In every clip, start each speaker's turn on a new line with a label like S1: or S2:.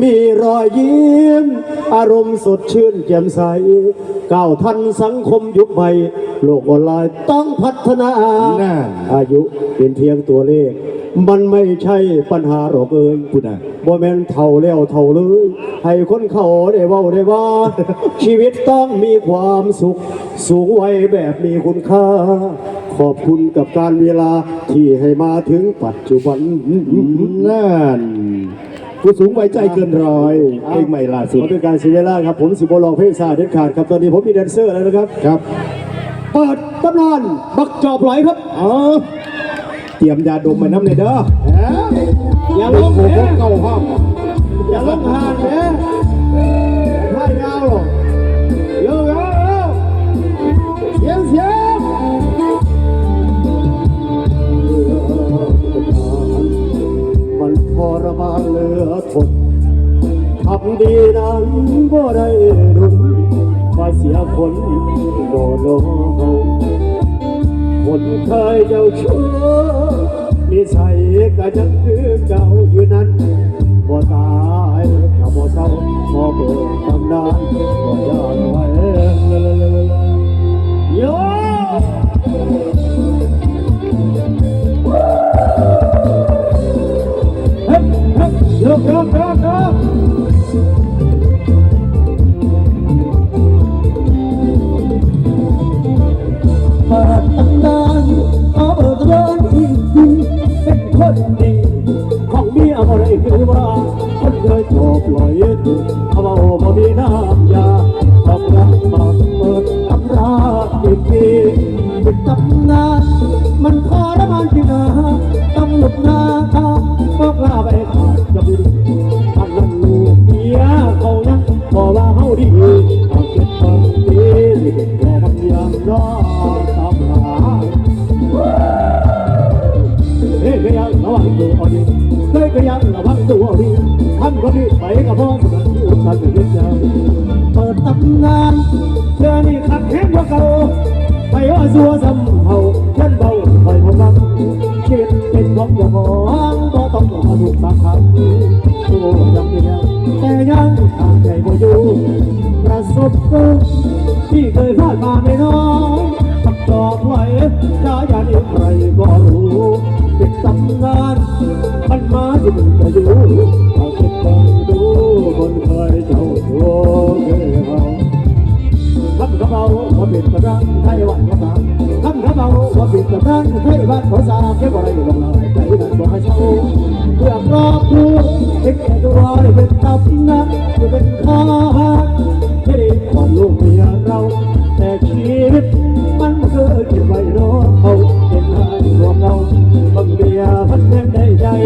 S1: มีรอยยิ้ม อารมณ์สดชื่นแจ่มใสก้าวทันสังคมยุคใหม่ โลกออนไลน์ต้องพัฒนา
S2: นั่น
S1: อายุเป็นเพียงตัวเลข มันไม่ใช่ปัญหาหรอกเอ้ย
S2: พูดนะ
S1: บ่แม่นเท่าแล้วเท่าเลย ให้คนเขาได้เว้าได้ว่า ชีวิตต้องมีความสุข สูงวัยแบบมีคุณค่า ขอบคุณกับการเวลาที่ให้มาถึงปัจจุบัน
S2: นั่น ผู้สูงวัยใจเกินร้อยเพลงใหม่ล่าสุด
S1: ขอเป็นการเสียเวลาครับ ผมสิบลองเพลงซาเด็ดขาดครับ ตอนนี้ผมมีแดนเซอร์แล้วนะครับ
S2: ครับ
S1: เปิดตำนานบักจอบไหลครับ
S2: เอาเตรียมยาดมมาน้ำเลยเด้อ
S1: อย่าลง
S2: โอ้
S1: แห
S2: โห
S1: ม
S2: เก้าห้อง
S1: อย่าลงหานแหม โดนโลคนเคยเจ้าชู้นิสัยก็ยังคือ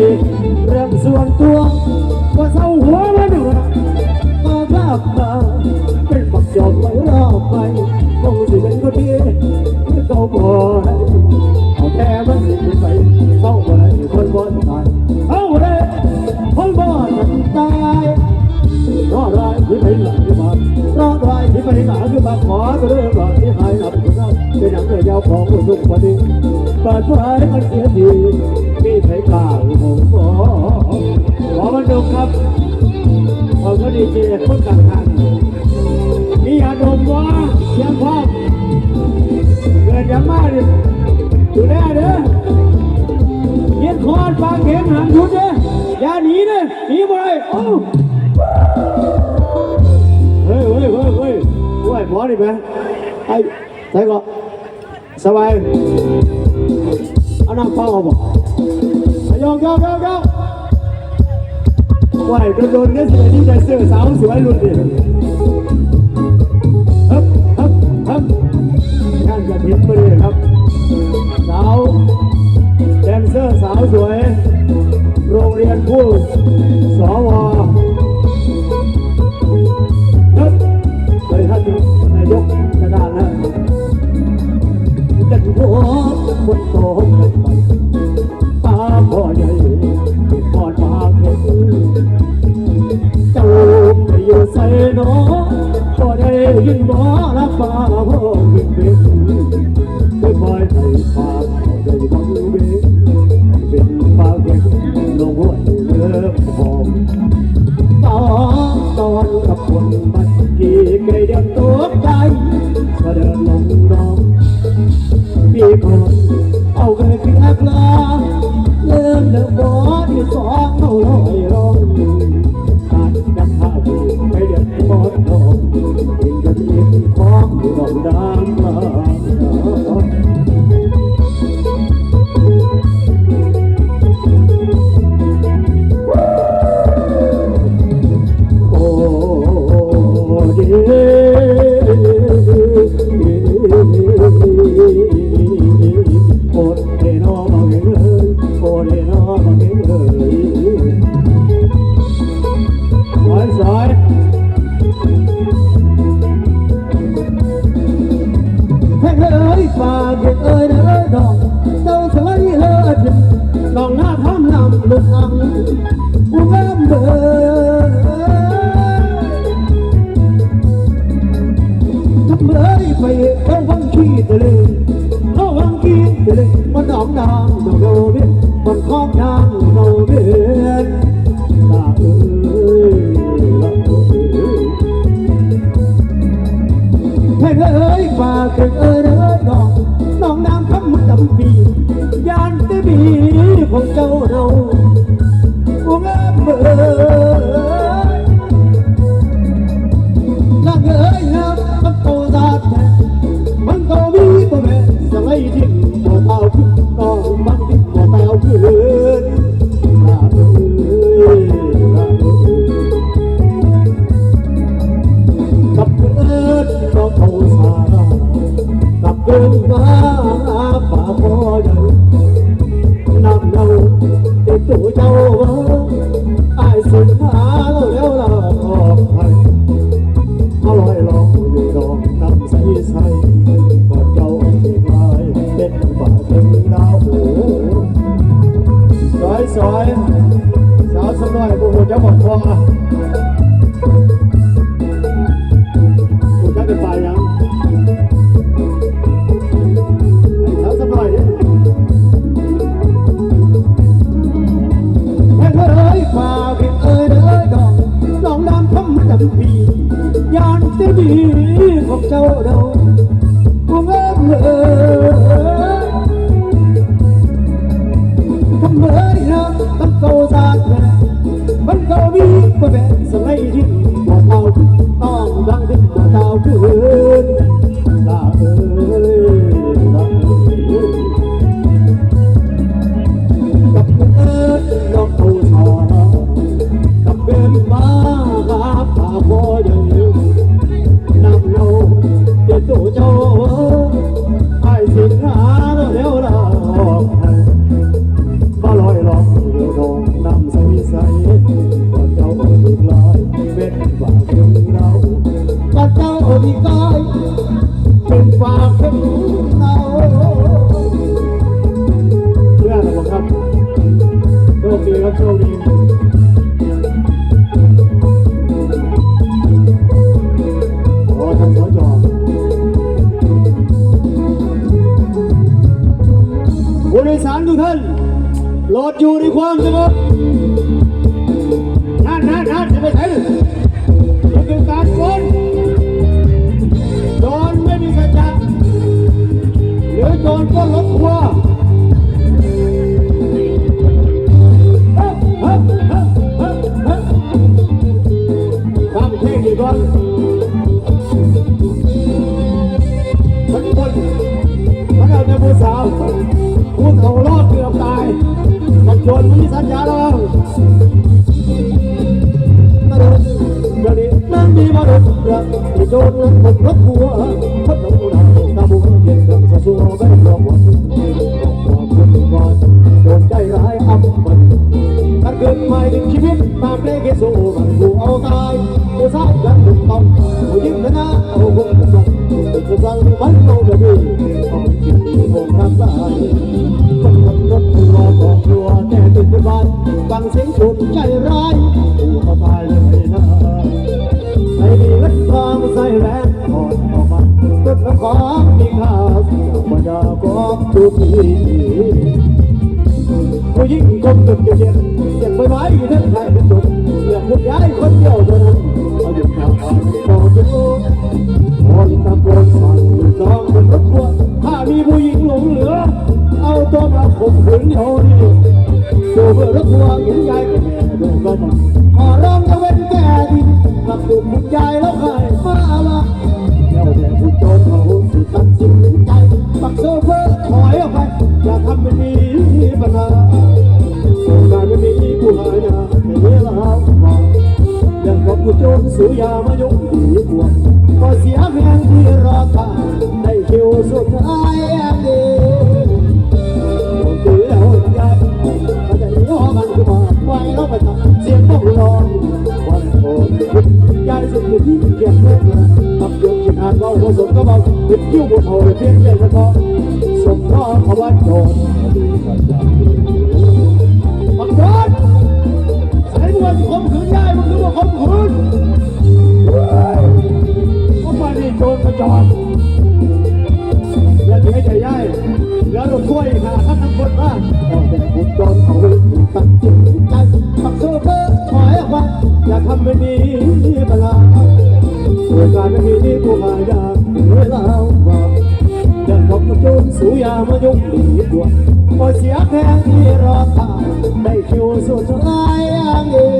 S1: เรื่องส่วนตัวว่าเศร้าหัวมันดูนะมาภาพมาเป็นบักจอบไว้รอบไปคงสิเป็นคนดีที่เขาบอกเอาแค่มันสิไปเศร้าไรคนบ่ตายเศร้าอะไรคนบ่ตายรอดได้ที่ไปหลังที่มารอดได้ที่ไปหลังที่มาขอตัวเรื่องก่อนที่หายหลับคุณนั้นเป็นอย่างเดียวของลูกวันนี้เปิดเผยมันเสียทีมีใครกล้าห ครับเขาก็ดีเจคนกลางทางมีอารมณ์ว่าเสียงพร้อมเกิดย่างมากเลยดูแลเด้อเย็นคอนฟังเข็มหางชุดเด้ออย่าหนีเด้อหนีไปเลยโอ้เฮ้ยเฮ้ยเฮ้ยเฮ้ยไหวหมอดิไหมไอ้ใส่ก่อนสบายเอาน้ำเปล่าเอาบอกยองยองยองยอง ไหวโดนๆเนี่ยสวยนี่ใจเสื้อสาวสวยหลุดดิฮึบฮึบฮึบงานกระถิ่นพอดีครับ สาวแดนเซอร์สาวสวย โรงเรียนผู้สวฮึบเลยท่านนายกกระดานนะดันหัวคนโตเป็นไปตาพ่อใหญ่ อยู่ใส่น้องก็ได้ยินบ่รับฟ้าพ่อยิงเป็น สวยสาวสน้อยผู้หูจะหมดทองอะ วัดเราจะดูเรื่องขผิตที่โหดข้ามสายคนขับรถที่บตัวแต่ติดที่บ้าฟังเสียงสุใจร้ายกูเขาตายเลยนะใส่ดีละคามใส่แรงถอดออกมาต้นละองมีค่าสิ่งบรรดาของทุกทีผู้มตึกเย็นเสียใบไม้ทั้ไทยทั้งจุกเสียงคนย้ายคนเดียวเท่นอาอยู่ข้างๆโอ้ คนตะโกนสั่งจองบนรถทัวร์ถ้ามีผู้หญิงหลงเหลือ เอาตัวมาข่มขืนโยนี่ตัวเบอรัวร์เห็นใหญ่ก็เดินก็มาขอร้องจะเว้นแก่ดีกลับดุมหุ่นใหญ่แล้วใครมาละเดี๋ยวแต่ผู้โจรเขา กับผู้โจรสูยามายุ่งดีกว่าก็เสียแรงที่รอท่าได้คิวสุดท้ายอย่างดีคนเดียวใจก็จะย่อมันขึ้นมาไว้แล้วไปทำเสียงต้องรอวันโอนยายสุดที่เกียรติเพื่อนทำยกชิงหานเบาผสมก็เบาติดคิ้วบนโถเพียงใจกระทอสมน้อขว่าโดนบังโดนใส่บวนข่มขืน ยายมันคือว่าข่มขืนก็มาดิโจรกระจอกอย่าถือให้ใจย่ายเหลือลงถ้วยหาท่านทั้งคนบ้างขอเป็นบุญจนของลูกตั้งจิตใจปักโซเฟอร์ถอยออกมาอย่าทำไม่มีเวลาเวลาไม่มีที่ผู้มายาเวลาว่าอย่าขอบโจนสูยามายุ่งดีกว่าพอเสียแค่ที่รอตายได้คิวสุดท้ายอย่างนี้คน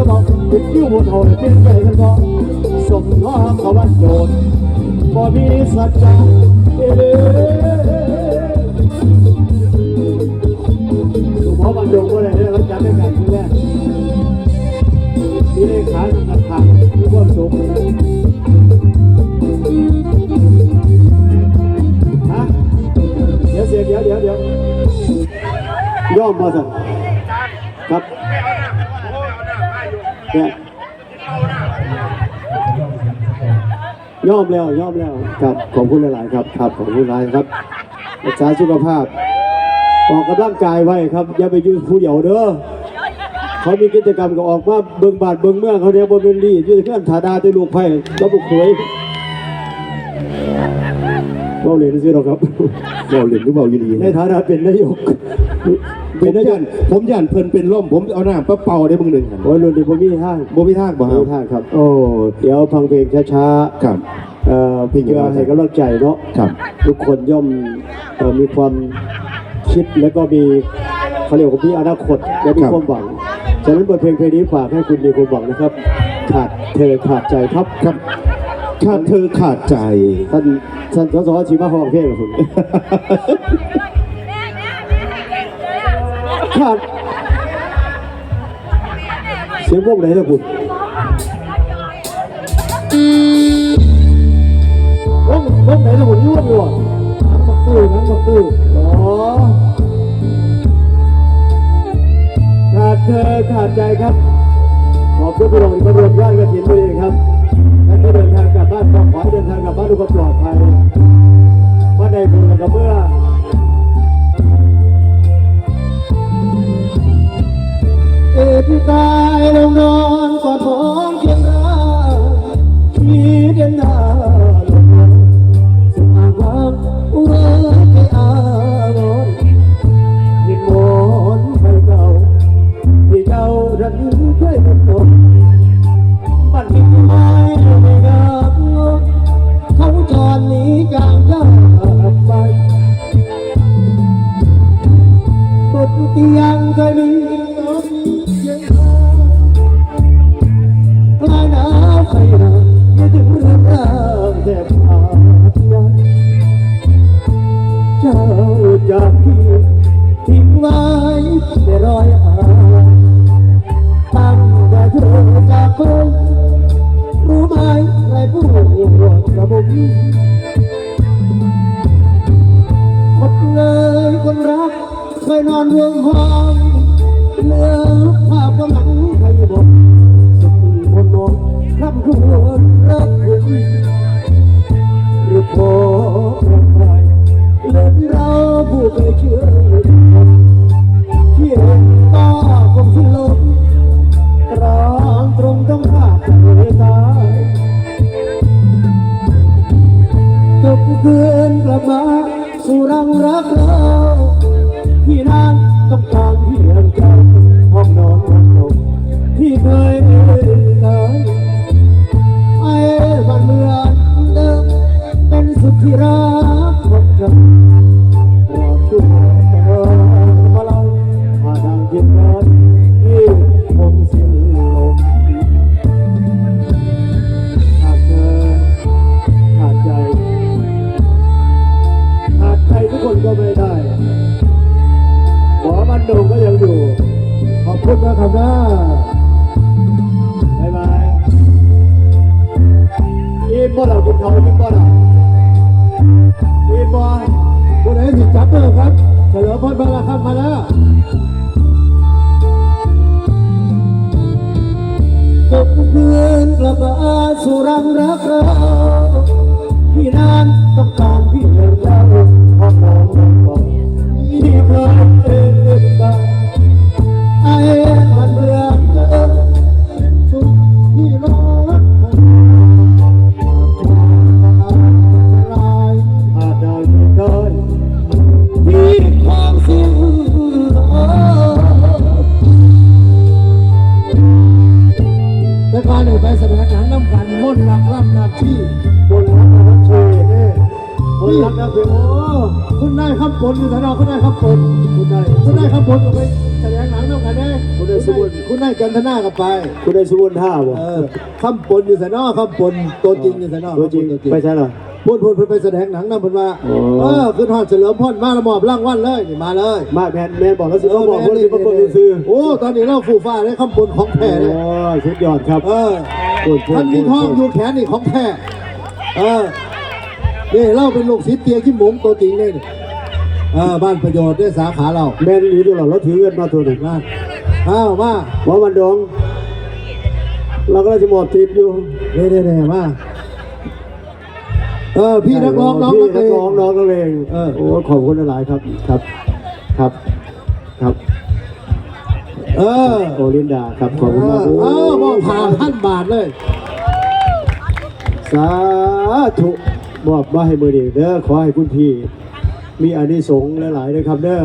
S1: าผสมก็เบาติดคิ้วบนหอยเป็นใจกันก็สมน้อเขาวันโยนพอมีสัจจะเอเลสุภาพบรรยงก็เลยได้รับการได้การที่แรกมีเลขาทางทางมีความสุขฮะเดี๋ยวเสียเดี๋ยวเดี๋ยวเดี๋ยวย่อมมาสั่ เนี่ยย่อมแล้วย่อมแล้วครับขอบคุณหลาย ๆ ครับครับขอบคุณหลายครับรักษาสุขภาพออกกำลังกายไว้ครับ อย่าไปยืนผู้เดียวเด้อเขามีกิจกรรมก็ออกมาเบิ่งบาดเบิ่งเมืองเขาเนี่ยบนเป็นรียืนเคลื่อนถาดาตัวลูกไผ่แล้วบุกเขยเราเรียนซื้อหรอกครับ
S2: เบาเหรียญหรือเบายีดี
S1: ในฐานะเป็นนายก
S2: ผ
S1: เป็น
S2: ม
S1: นาย
S2: ย่ากนผมย่านเพิ่นเป็นล่มผมเอาน้ำปะเป่าได้เบิ่งหนึ่งครับ
S1: โอ้ยรุ่นนี้ผมมีห้าง
S2: บ่มีทางบ่
S1: มี
S2: ครับ
S1: ห้างครับ
S2: โอ้
S1: เดี๋ยวฟังเพลงช้า
S2: ครับ
S1: ๆเอ่อเพื่อให้กำลังใจเนาะ
S2: ครับ
S1: ทุกคนย่อมเอ่อมีความคิดแล้วก็มีเขาเรียกว่ามีอนาคตและมีความหวังฉะนั้นบทเพลงเพลงนี้ฝากให้คุณมีความหวังนะครับ ขาดเธอขาดใจครับ
S2: ครับถ้าเธอขาดใจ
S1: ท่านท่านสสชีมาห้องเพลงกับผมขาดเสียงพวกไหนนะคุณวงวงไหนนะคุณยุ่งอยู่อะน้ำบักตื้อน้ำบักตื้ออ๋อขาดเธอขาดใจครับ ขอบคุณพี่น้องที่มาร่วมงานกระถินด้วยครับท่านที่เดินทางกลับบ้านก็ขอให้เดินทางกลับบ้านด้วยความปลอดภัยว่าในบุญและกับเมื่อ เใครผู้ห่วงกระบุคนเลยคนรักเคยนอนห่วงหองเลือภาพกำลังใครบอกสุดคนมองคำควรรักคุณหรือพอรักใครเลือเราผู้เคยเชื่อที่เห็นก็คงสิ้นลมตรองตรงต้องขาดเลยตา เดือนกลับมาสู่รังรักเราพี่นางต้องการ คุณได้สมุนท่าบ่
S2: เออคำปนอยู่แถวนาคำปนตัวจริงอยู่แถวนา
S1: ตัวจริง ไม่ใช่เหรอ
S2: พูดพูดพูดไปแสดงหนังนะเพิ่นว่า
S1: โอ้
S2: เออขึ้นฮอดเฉลิมพลมาละหมอบรางวัลเลยนี่มาเลย
S1: มาแมนแมนบอกแล้วสิต้องบอกคนที่มาเปิดซื้อ
S2: โอ้ตอนนี้เราฟูฟ้าได้คำปนของแท้เลย
S1: โอ้สุดยอดครับ
S2: เออ
S1: โอ้โห
S2: ท่านมีทองอยู่แขนนี่ของแท้เออนี่เราเป็นลูกศิษย์เตียขี้หมงตัวจริงเลยนี่เออบ้านประโยชน์ได้สาขาเรา
S1: แมนอีดูหรอเราถือเงินมาตัวหนึ่ง
S2: นั่นอ้าวมา
S1: เพราะมันดอง เราก็จะหมดทิปอยู่
S2: เน่เน่เน่มาเออพี่นักร้องน้อง
S1: พี่
S2: นัก
S1: นั
S2: เล
S1: กร้อง
S2: ง
S1: น้องนักเลง
S2: เออ
S1: โอ้ขอบคุณหลายๆครับครับ ครับครับ
S2: เออ
S1: โอลินดาครับขอบ
S2: เอ
S1: คุณมาก
S2: อเออมองผ่านพันบาทเลย
S1: สาธุมอบมาให้มือดีเด้อขอให้คุณพี่มีอานิสงส์หลายๆเลยครับเด้อ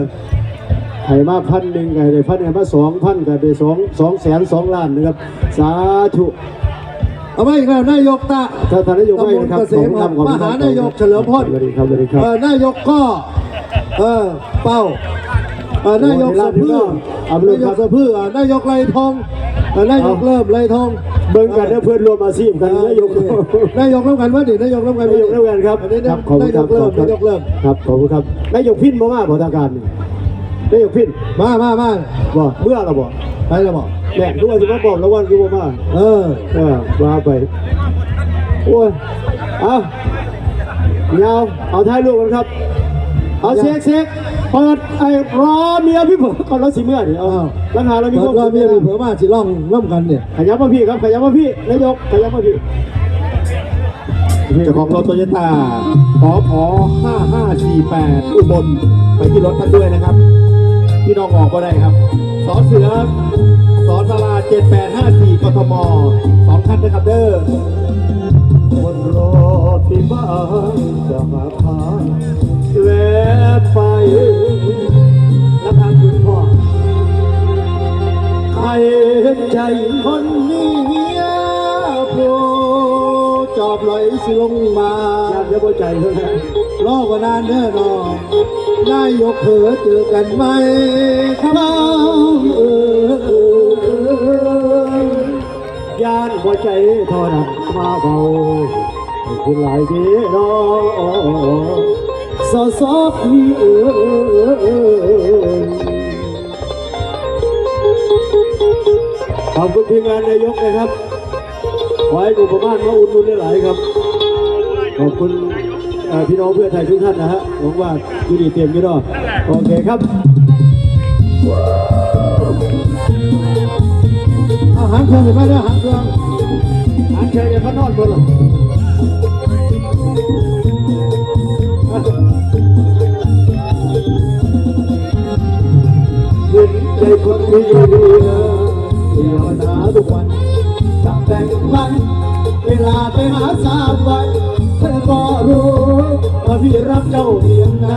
S1: ให้มาพันหนึ่งก็ให้ได้พันให้มาสองพันก็ได้สองสองแสนสองล้านนะครับ สาธุ
S2: เอาไปอีกแล้วนายกตะ
S1: ถ้าท่านนายกไม่นะครับ
S2: ตำบลเกษม
S1: ขอบคุณครับ
S2: มหานายกเฉลิมพล
S1: สวัสดีครับสวัสดีครับ
S2: เออนายกก็เออเป้าเออนายกสะพื้อ
S1: เอาเรื่
S2: นา
S1: อง
S2: ย
S1: ครั
S2: ก
S1: บ
S2: สะพื้ออะนายกไรทองเออนายกเริ่มไรทอง
S1: เบิ่งกันเด้อเพื่อนรวมอาชีพกันนายก
S2: นายกเริ่มกันว่าดินายกเริ่มกัน
S1: นายกเริ่มกันครับ
S2: อันนี้
S1: ครับขอบคุณ
S2: นาย
S1: ครั
S2: ก
S1: บ
S2: เริ่มนายกเริ่ม
S1: ครับขอบคุณครับนายกพินบ่มาบ่ทางการ นี่นายกพิน
S2: มามามา
S1: บ่เมื่อเราบ่
S2: ไปแล้วบอก
S1: แม่ทุกวันสิมาบอกแล้ววันคือบ่มา
S2: เออ
S1: เออว่าไปโอ้ยเอายาวเอาท้ายลูกกันครับ เอาเช็คเช็คเปิดไอ้รอเมียพี่เผือกก่อนแล้วสิเมื่อนี่เอาปัญหาเรามี
S2: เปิด
S1: ควา
S2: ว่ามมีมีเผื่อมาสิล่องร่วมกันเนี่ย
S1: ขยับมาพี่ครับขยับมาพี่นายกขยับมาพี่
S3: เจ้าของรถโตโยต้าขอขอ5548 อุบล ไปที่รถท่านด้วยนะครับ พี่น้องออกก็ได้ครับ สอเสือสอสลา7854กทมสองท่านนะครับเด้อ
S1: คนรอที่บ้านจะหาทางแวะไปแล้วทางคุณพ่อใครเห็นใจ
S2: คนนี้เมียโปรจอบไหลสิลงมา
S1: อยากจะพอใจเท่านั้น
S2: รอกว่านานเด้อนอน นายกเผอเจอกันไหมครับเออเออ
S1: ยานหัวใจทอดับมาเบาคุณหลายทีรอ
S2: สอสอพี่เออ
S1: ขอบคุณทีมงานนายกนะครับ ขอให้กลุ่มบ้านมาอุ่นนุนได้หลายครับ ขอบคุณ พี่น้องเพื่อไทยทุกท่านนะฮะหวังว่าอยู่ดีเตรียมอยู่เนาะโอเคครับ
S2: อาหารเครื่องเห็นไหมเนี่อาหารเครื่อง
S1: อันเชิญเดี๋ยวเขานอนบนหรอยินใจคนที่อยู่ดีนะเที่ยวนาทุกวัน
S2: จับแต่งวันเวลาไปหาสามวัน พี่รักเจ้าเพียงใด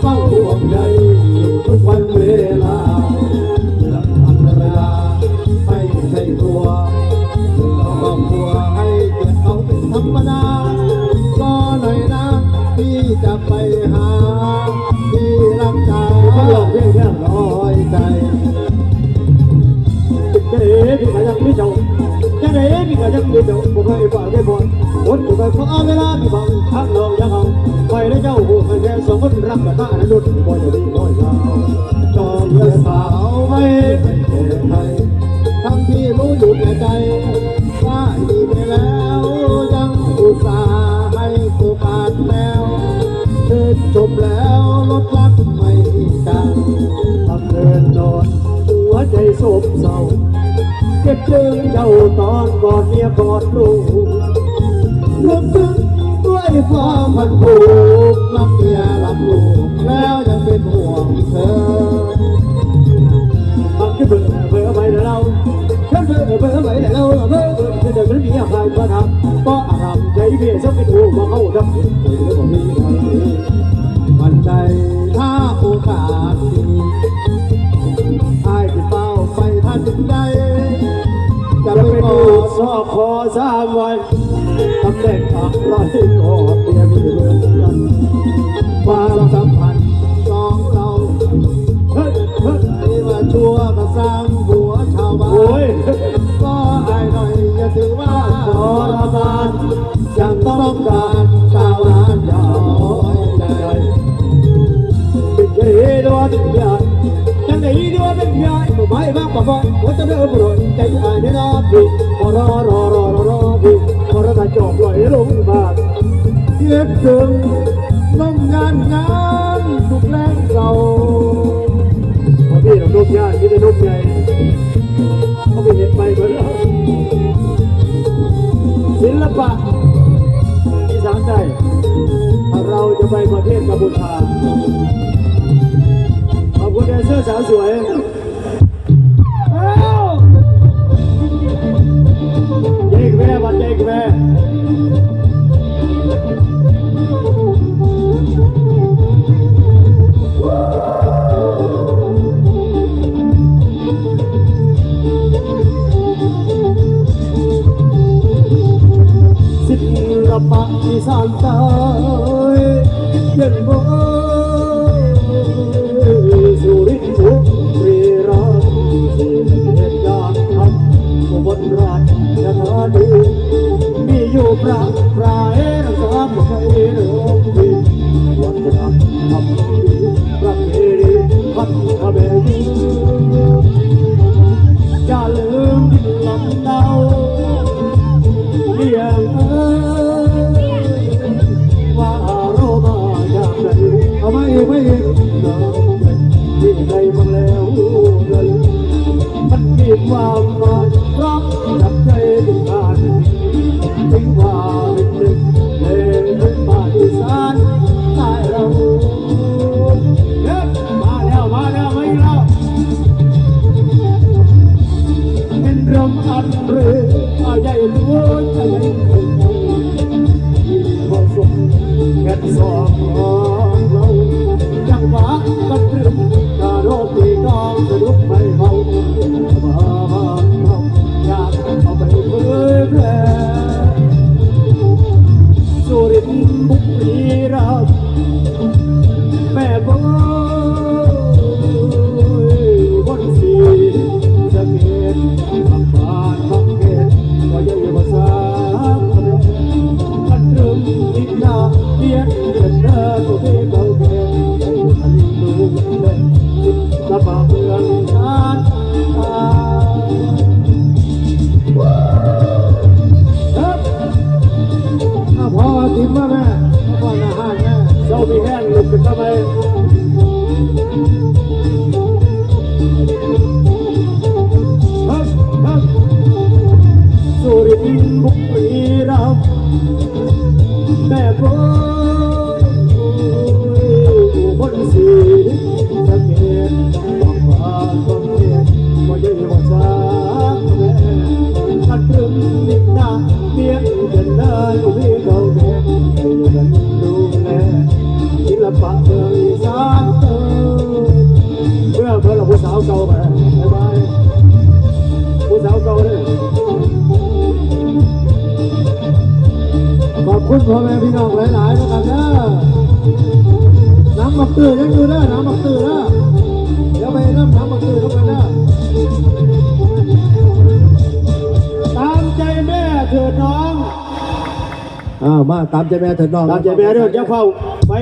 S2: เฝ้าห่วงใยอยู่ทุกวันเวลาเรื่องธรรมดาไม่ใช่ตัวเพื่อครอบครัวให้เกียรติเขาเป็นธรรมดาก็หน่อยนะพี่จะไปหาพี่รักษา
S1: เขาหลอกเพียงแค่
S2: ร้อยใจ
S1: จะเอ๋พี่ก็ยังไม่เจ้าจะเอ๋พี่ก็ยังไม่เจ้าผมให้ฝ่าได้บ่คนอยู่ไปขอเวลาพี่บังทักน้องยัง ได้เจ้าหัวคะแนนสองคนรักกันหน้านั้นดุดบ่อยดีน้อยเราจอม
S2: เพื่อสา
S1: ว
S2: ไม่เป็นไทยทั้งที่รู้อยู่ในใจว่าดีไปแล้วยังอุตส่าห์ให้กู
S1: บาดแล้วเธ
S2: อจบแล้วลดรักไม่ดัง
S1: ทำเดินนอนหัวใจสบเศร้าเก็บจึงเจ้าตอนกอดเมียกอดลูกเลิกซึ้ง ขอคนผูก
S2: น้องเมียรับลูกแล้วยังเป็นห่วงเธอ
S1: บางทีเบื่อเบื่อไปแต่เราฉันเบื่อเบื่อไปแต่เราเบื่อเบื่อเธอเดินไม่มีอะไรมาทำก็อารมณ์ใจเบียดสักไม่ถูกว่าเขาดับเบื่อผมมีอะไร
S2: มันใจถ้าโอกาสดีไอ้ที่เป้าไปท่านถึใดจะไปกอ
S1: ดซอกคอสามวัน ตัำแหน่งอะไรก็เต
S2: รีย
S1: มเหมือนกันฟ้าเราท Amen. ลี้ยว่าเรามางไร
S2: เอไมไม่เห็
S1: เราที่ใดบางแล้วเลยมันมีความหมายรักจับใจทุกการถึงว่าเป็นหนึ่เลงนภาคอีสานใต้เราเด็กมาแล้วมาแล้วมารู้เป็นรำอันเรื ทุนเงินสอ
S2: ง
S1: แม่ถ
S2: นอง
S1: ตามใจแม่เด้อเจ้าเฝ้าไป